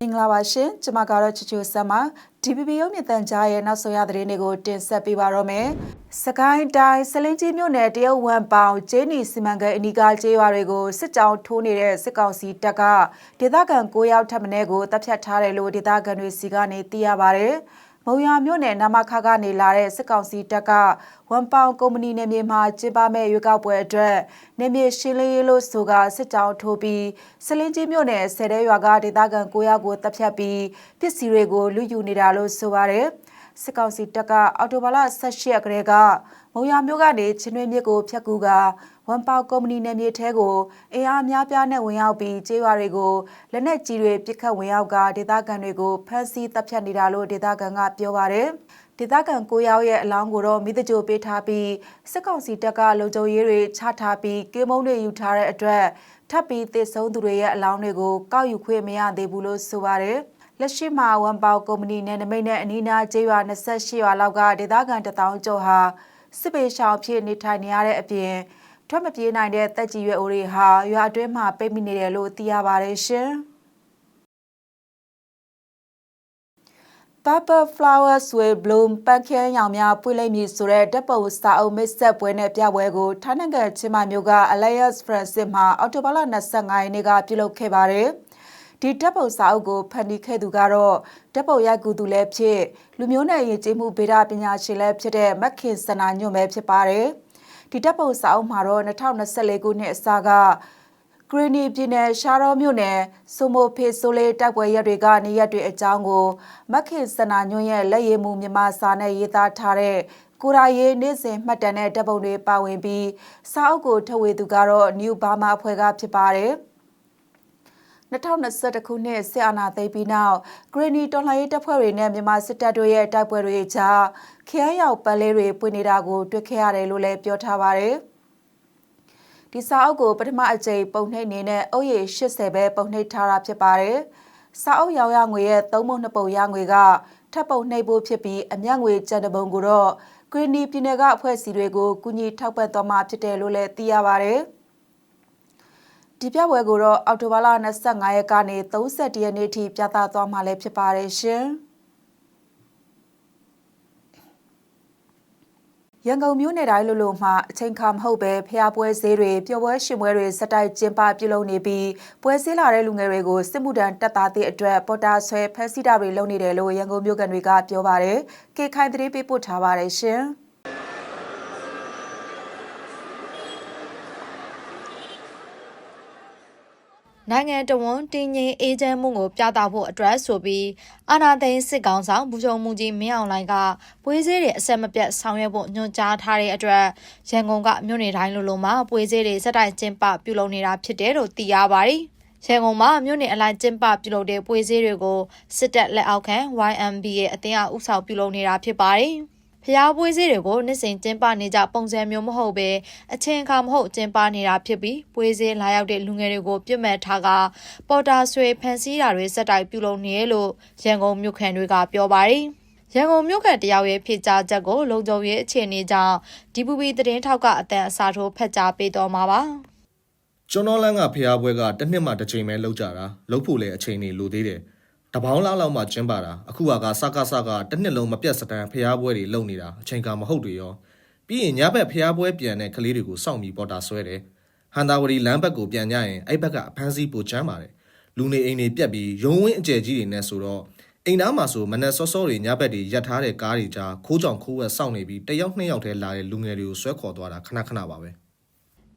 မင်္ဂလာပါရှင်ကျွန်မကတော့ချူချူဆမ်ပါ DPP ရုပ်မြင်သံကြားရဲ့နောက်ဆုံးရသတင်းတွေကိုတင်ဆက်ပေးပါတော့မယ်စကိုင်းတိုင်းစလင်းကြီးမြို့နယ်တရုတ်ဝန်ပေါင်ကျင်းနီစီမံကိန်းအနီးကကျေးရွာတွေကိုစစ်ကြောင်းထိုးနေတဲ့စစ်ကောင်စီတပ်ကဒေသခံ9ယောက်ထပ်မံကိုတပ်ဖြတ်ထားတယ်လို့ဒေသခံတွေစီကနေသိရပါဗျ။မုံ ရမြို့နယ်နမခကနေလာတဲ့စစ်ကောင်စီတပ်ကဝန်ပေါင်ကုမ္ပဏီနယ်မြေမှာကျင်းပမဲ့ရွေးကောက်ပွဲအတွက်နယ်မြေရှင်းလင်းရေးလို့ဆိုကစစ်ကြောင်းထိုးပြီးစလင်းကြီးမြို့နယ်ဆယ်တဲရွာကဒေသခံ9ယောက်ကိုတပ်ဖြတ်ပြီးပစ္စည်းတွေကိုလူယူနေတာလို့ဆိုပါတယ် စစ်ကောင်စီတပ်ကအော်တိုဘာလ18ရက်ကလေးကမုံရမြို့ကနေချင်းတွင်းမြစ်ကိုဖျက်ကူကဝန်ပေါကုမ္ပဏီနယ်မြေထဲကိုအင်အားများပြားနဲ့ဝင်ရောက်ပြီးကျေးရွာတွေကိုလက်နက်ကြီးတွေပစ်ခတ်ဝင်ရောက်ကဒေသခံတွေကိုဖမ်းဆီးတပ်ဖြတ်နေတာလို့ဒေသခံကပြောပါတယ်ဒေသခံကိုရောက်ရဲ့အလောင်းကိုတော့မိသကြိုပေးထားပြီးစစ်ကောင်စီတပ်ကလုံခြုံရေးတွေချထားပြီးကေမုံတွေယူထားတဲ့အတွက်ထပ်ပြီးတစ်ဆုံးသူတွေရဲ့အလောင်းတွေကိုကောက်ယူခွင့်မရသေးဘူးလို့ဆိုပါတယ် လက်ရှိမှာဝန်ပေါကုမ္ပဏီနဲ့နမိတ်နဲ့အနီးနားကျေးရွာ28ရွာလောက်ကဒေသခံတထောင်ကျော်ဟာစစ်ပေရှောင်ဖြစ်နေထိုင်နေရတဲ့အပြင်ထွက်မပြေးနိုင်တဲ့တက်ကြီးရွယ်အိုတွေဟာရွာအတွင်းမှာပိတ်မိနေတယ်လို့သိရပါတယ်ရှင်။ Purple Flowers Will Bloom ပန်းခင်းရောင်များပွင့်လိမ့်မည်ဆိုတဲ့တပ်ပုံစာအုပ်မိတ်ဆက်ပွဲနဲ့ပြပွဲကိုထိုင်းနိုင်ငံချင်းမာမြို့က Alliance Francis မှာအော်တိုဘာလ25ရက်နေ့ကပြုလုပ်ခဲ့ပါတယ်။ ဒီတပ်ပုံစာအုပ်ကိုဖန်တီးခဲ့သူကတော့တပ်ပုံရိုက်ကူသူလည်းဖြစ်လူမျိုးနယ်ယဉ်ကျေးမှုဗေဒပညာရှင်လည်းဖြစ်တဲ့မက်ခင်စနာညွန့်ပဲဖြစ်ပါတယ်။ဒီတပ်ပုံစာအုပ်မှာတော့2024ခုနှစ်အစကဂရီနီပြည်နယ်ရှာရောမြို့နယ်ဆိုမိုဖေဆိုလေးတိုက်ပွဲရက်တွေကနေရက်တွေအကြောင်းကိုမက်ခင်စနာညွန့်ရဲ့လက်ရည်မှုမြန်မာစာနဲ့ရေးသားထားတဲ့ကိုရာရေးနေ့စဉ်မှတ်တမ်းတဲ့တပ်ပုံတွေပါဝင်ပြီးစာအုပ်ကိုထုတ်ဝေသူကတော့ New Burma အဖွဲ့ကဖြစ်ပါတယ်။ 2021ခုနှစ်စစ်အာဏာသိမ်းပြီးနောက်ဂရီနီတော်လှန်ရေးတပ်ဖွဲ့တွေနဲ့မြန်မာစစ်တပ်တို့ရဲ့တိုက်ပွဲတွေကြားခရမ်းရောက်ပန်းလေးတွေပွင့်နေတာကိုတွေ့ခဲ့ရတယ်လို့လည်းပြောထားပါတယ်။ဒီစာအုပ်ကိုပထမအကြိမ်ပုံနှိပ်နေနဲ့အုပ်ရည်80ပဲပုံနှိပ်ထားတာဖြစ်ပါတယ်။စာအုပ်ရောင်ရငွေရဲ့သုံးပုံနှစ်ပုံရငွေကထပ်ပုံနှိပ်ဖို့ဖြစ်ပြီးအမျက်ငွေကျန်တဲ့ပုံကိုတော့ဂရီနီပြည်နယ်ကအဖွဲ့အစည်းတွေကိုကူညီထောက်ပံ့သွားမှာဖြစ်တယ်လို့လည်းသိရပါတယ်။ ဒီပြပွဲကိုတော့အောက်တိုဘာလ25ရက်ကနေ31ရက်နေ့ထိပြသသွားမှာလည်းဖြစ်ပါတယ်ရှင်။ရန်ကုန်မြို့နယ်တိုင်းလိုလိုမှာအချိန်ခါမဟုတ်ပဲဖျားပွဲဈေးတွေပျော်ပွဲရှင်ပွဲတွေစတိုက်ကျင်းပပြုလုပ်နေပြီးပွဲစည်းလာတဲ့လူငယ်တွေကိုစစ်မှုထမ်းတပ်သားတွေအတွက်ပေါ်တာဆွဲဖက်စီတာတွေလုပ်နေတယ်လို့ရန်ကုန်မြို့ကန်တွေကပြောပါတယ်။ကေခိုင်သတင်းပေးပို့ထားပါတယ်ရှင်။ နိုင်ငံတော်ဝန်တင်းငင်းအေဂျင့်မှုကိုပြသဖို့အတွက်ဆိုပြီးအာနာသိန်းစစ်ကောင်ဆောင်ဘူချုံမူကြီးမင်းအောင်လှိုင်ကပွေးစည်းတွေအဆက်မပြတ်ဆောင်ရွက်ဖို့ညွှန်ကြားထားတဲ့အတွက်ရန်ကုန်ကမြို့နယ်တိုင်းလိုလိုမှာပွေးစည်းတွေစက်တိုင်ကျင်းပပြုလုပ်နေတာဖြစ်တယ်လို့သိရပါတယ်။ရန်ကုန်မှာမြို့နယ်အလိုက်ကျင်းပပြုလုပ်တဲ့ပွေးစည်းတွေကိုစစ်တပ်လက်အောက်ခံ YMBA အသင်းအဥဆောင်ပြုလုပ်နေတာဖြစ်ပါတယ်။ ဖျားပွေးစည်းတွေကိုနှစ်စဉ်ကျင်းပနေကြပုံစံမျိုးမဟုတ်ပဲအချင်းအခါမဟုတ်ကျင်းပနေတာဖြစ်ပြီးပွေးစည်းလာရောက်တဲ့လူငယ်တွေကိုပြစ်မှတ်ထားကပေါ်တာဆွေဖန်ဆီးတာတွေစက်တိုက်ပြုလုပ်နေလို့ရန်ကုန်မြို့ခံတွေကပြောပါတယ်ရန်ကုန်မြို့ကတယောက်ရဲ့ဖြစ်ကြားချက်ကိုလုံခြုံရေးအခြေအနေကြောင့်ဒီပူပီသတင်းထောက်ကအတန်အစာထိုးဖက်ကြားပေးတော်မှာပါကျွန်တော်လန်းကဖျားပွဲကတစ်နှစ်မှတစ်ချိန်ပဲလောက်ကြတာလောက်ဖို့လည်းအချိန်နေလိုသေးတယ် တပေါင်းလောက်လောက်မှကျင်းပါတာအခုကစကစကတစ်နှစ်လုံးမပြတ်စတန်ဖျားပွဲတွေလုပ်နေတာအချိန်ကမဟုတ်တွေရောပြီးရင်ညဘက်ဖျားပွဲပြန်တဲ့ကလေးတွေကိုစောင့်ပြီးပေါ်တာဆွဲတယ်ဟန်တာဝရီလမ်းဘက်ကိုပြန်ကြရင်အဲ့ဘက်ကအဖမ်းဆီးပိုချမ်းပါတယ်လူနေအိမ်တွေပြက်ပြီးရုံဝင်းအကျယ်ကြီးတွေနဲ့ဆိုတော့အိမ်သားမှာဆိုမနက်စောစောတွေညဘက်တွေရပ်ထားတဲ့ကားတွေကြားခိုးကြောင်ခိုးဝက်စောင့်နေပြီးတယောက်နှစ်ယောက်တည်းလာတဲ့လူငယ်တွေကိုဆွဲခေါ်သွားတာခဏခဏပါပဲ။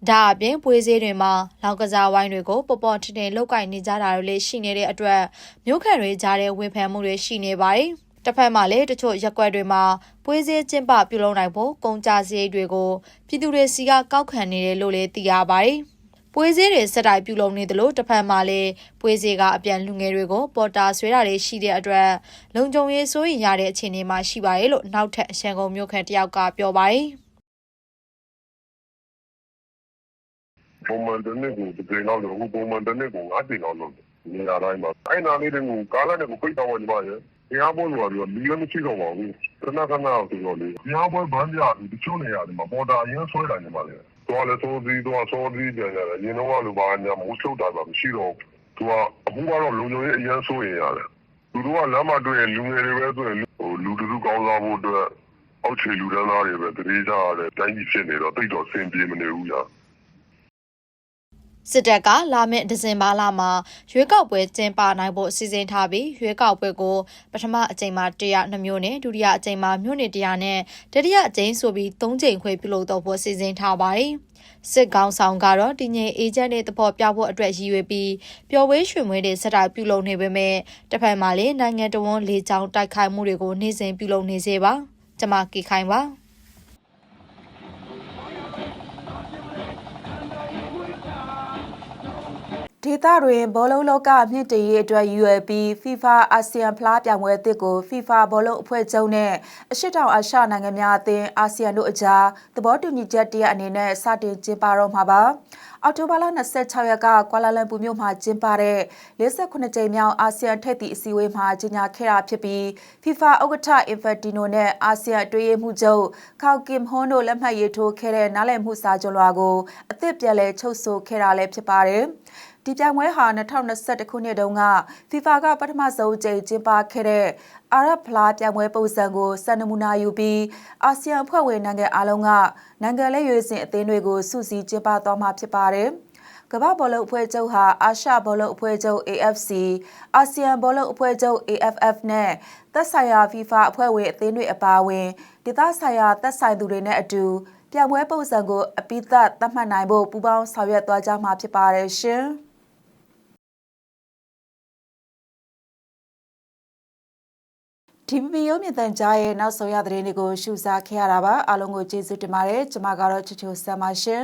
ဒါအပြင်ပွေးစည်းတွေမှာလောက်ကစားဝိုင်းတွေကိုပေါ်ပေါ်ထင်ထင်လောက်ကင်နေကြတာတွေလည်းရှိနေတဲ့အတွက်မြို့ခံတွေကြားတဲ့ဝေဖန်မှုတွေရှိနေပါတယ်။တစ်ဖက်မှာလည်းတချို့ရက်ွက်တွေမှာပွေးစည်းကျင်းပပြုလုပ်နိုင်ဖို့ကုန်ကြစရိတ်တွေကိုပြည်သူတွေစီကကောက်ခံနေတယ်လို့လည်းသိရပါတယ်။ပွေးစည်းတွေစက်တိုင်ပြုလုပ်နေတယ်လို့တစ်ဖက်မှာလည်းပွေးစည်းကအပြန်လူငယ်တွေကိုပေါ်တာဆွဲတာတွေရှိတဲ့အတွက်လုံခြုံရေးစိုးရင်ရတဲ့အခြေအနေမှာရှိပါတယ်လို့နောက်ထပ်ရန်ကုန်မြို့ခံတယောက်ကပြောပါတယ်။ ပုံမှန်တစ်နှစ်ကိုတစ်ကြိမ်လောက်လို့အခုပုံမှန်တစ်နှစ်ကို၅ကြိမ်လောက်လုပ်တယ်နေရာတိုင်းမှာအဲ့နာလေးတွေကိုကားလမ်းတွေကိုပိတ်တော့ညီမရဲ့တရားပွဲဆိုတာပြီးတော့မီးလည်းမရှိတော့ပါဘူးခဏခဏဆိုတော့လေတရားပွဲဘန်းပြပြီးတချို့နေရာတွေမှာပေါ်တာအရင်ဆွဲတာညီမလေး၃သွားလဲစိုးစည်းသွားစိုးစည်းကြရတယ်အရင်တော့ကလိုပါညာမိုးချုပ်တာပါမရှိတော့သူကအခုကတော့လုံခြုံရေးအရန်ဆိုရင်ရတယ်သူတို့ကလမ်းမတွေ့ရင်လူငယ်တွေပဲဆိုရင်ဟိုလူတူကောင်းစားဖို့အတွက်အောက်ခြေလူတန်းသားတွေပဲတတိကြရတယ်တိုင်းပြည်ဖြစ်နေတော့တိတ်တော့စင်ပြေမနေဘူးညာ စစ်တပ်ကလာမယ့်ဒီဇင်ဘာလမှာရွေးကောက်ပွဲကျင်းပနိုင်ဖို့စီစဉ်ထားပြီးရွေးကောက်ပွဲကိုပထမအကြိမ်မှာ102မျိုးနဲ့ဒုတိယအကြိမ်မှာမြို့နယ်100နဲ့တတိယအကြိမ်ဆိုပြီး3ကြိမ်ခွဲပြုလုပ်တော့ဖို့စီစဉ်ထားပါတယ်။စစ်ကောင်ဆောင်ကတော့တည်ငြိမ်အေဂျင့်တွေသဘောပြဖို့အတွက်ရည်ရွယ်ပြီးပျော်ဝေးရွှင်မွေးတွေဆက်တိုက်ပြုလုပ်နေပေမဲ့တစ်ဖက်မှာလည်းနိုင်ငံတော်ဝန်လေးချောင်းတိုက်ခိုက်မှုတွေကိုနှိမ့်စင်ပြုလုပ်နေစေပါ။ကျွန်မကီခိုင်ပါ။ ဒေသတွင်ဘောလုံးလောကမြင့်တင်ရေးအတွက် UAP FIFA အာဆီယံဖလားပြိုင်ပွဲအသစ်ကို FIFA ဘောလုံးအဖွဲ့ချုပ်နဲ့အရှေ့တောင်အာရှနိုင်ငံများအသင်းအာဆီယံတို့အကြားသဘောတူညီချက်တရအနေနဲ့စတင်ကျင်းပတော့မှာပါ။ အောက်တိုဘာလ26ရက်ကကွာလာလမ်ပူမြို့မှာကျင်းပတဲ့58ကြိမ်မြောက်အာဆီယံထိပ်သီးအစည်းအဝေးမှာကြီးညာခဲ့တာဖြစ်ပြီး FIFA ဥက္ကဋ္ဌ Infantino နဲ့အာဆီယံအတွင်းရေးမှူးချုပ်ခေါကင်ဟွန်တို့လက်မှတ်ရေးထိုးခဲ့တဲ့နားလည်မှုစာချုပ်လွှာကိုအသစ်ပြန်လည်ချုပ်ဆိုခဲ့တာလည်းဖြစ်ပါတယ်။ဒီပြိုင်ပွဲဟာ2021ခုနှစ်တုန်းက FIFA ကပထမဆုံးကြိမ်ကျင်းပခဲ့တဲ့ အာရပ်ဖလားပြိုင်ပွဲပုံစံကိုစံနမူနာယူပြီးအာဆီယံအဖွဲ့ဝင်နိုင်ငံအလုံးကနိုင်ငံလက်ရွေးစင်အသင်းတွေကိုစုစည်းကျင်းပသွားမှာဖြစ်ပါတယ်။ကမ္ဘာဘောလုံးအဖွဲ့ချုပ်ဟာအာရှဘောလုံးအဖွဲ့ချုပ် AFC အာဆီယံဘောလုံးအဖွဲ့ချုပ် AFF နဲ့သက်ဆိုင်ရာ FIFA အဖွဲ့ဝင်အသင်းတွေအပါအဝင်ဒေသဆိုင်ရာသက်ဆိုင်သူတွေနဲ့အတူပြိုင်ပွဲပုံစံကိုအပိသက်သတ်မှတ်နိုင်ဖို့ပူးပေါင်းဆောင်ရွက်သွားကြမှာဖြစ်ပါတယ်ရှင်။ TVB ရုပ်မြင်သံကြားရဲ့နောက်ဆုံးရသတင်းတွေကိုရှုစားခဲ့ရတာပါအားလုံးကိုကျေးဇူးတင်ပါတယ်ကျွန်မကတော့ချစ်ချိုဆမ်ပါရှင်